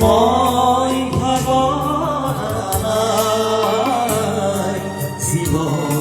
মই ভাবনাই জীৱন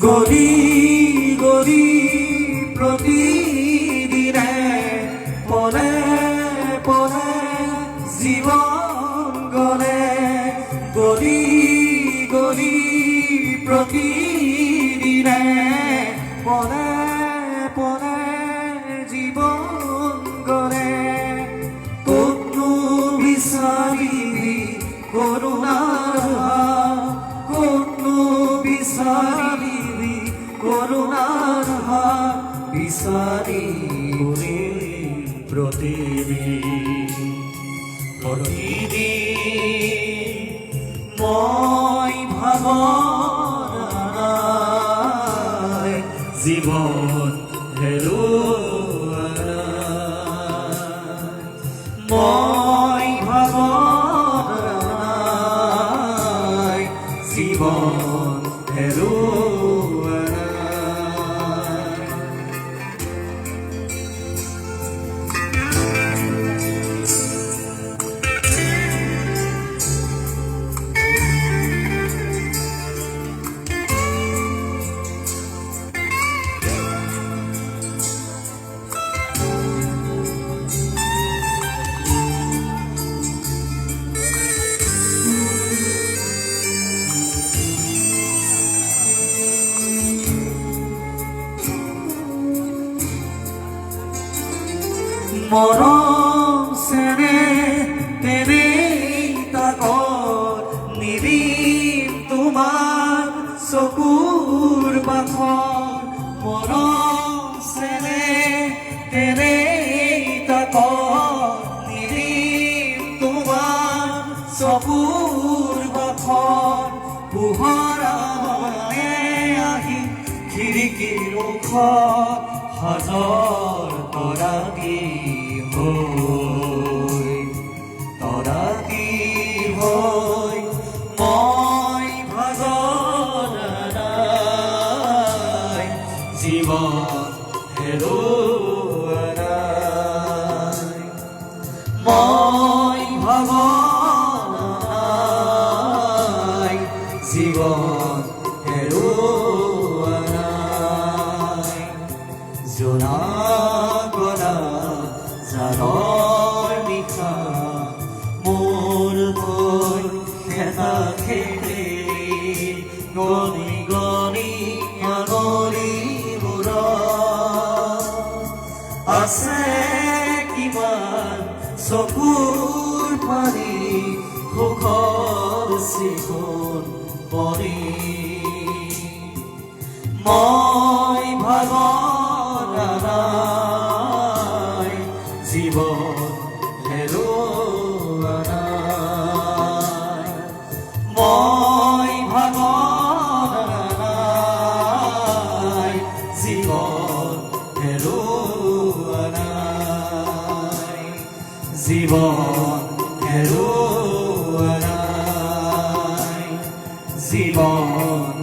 গলি গলি প্ৰতিদিনে পলে পলে জীৱন গলে গলি গলি প্ৰতিদিনে পলে পলে জীৱন গলে ক'তনো বিচাৰিবি কৰোণাৰ? ক'তনো বিচাৰিবি কৰোণাৰ হাত? বিচাৰি প্ৰতিদিন প্ৰতিদিন মই ভাবনাই জীৱন হেৰুৱাই মৰম চেনে তেনেই তাকৰ নিদিম তোমাৰ চকুৰ বাখৰ মৰম চেনে তেনেই তাকৰ নিদিম তোমাৰ চকুৰ বাখৰ পোহৰা মানে আহি খিৰিকীৰ মুখত হাজাৰ তৰা দি হৈ? আছে কিমান? চকুৰ পানী সুখৰ চিকুণ পৰি মই হেৰুৱাই জীৱন হেৰুৱাই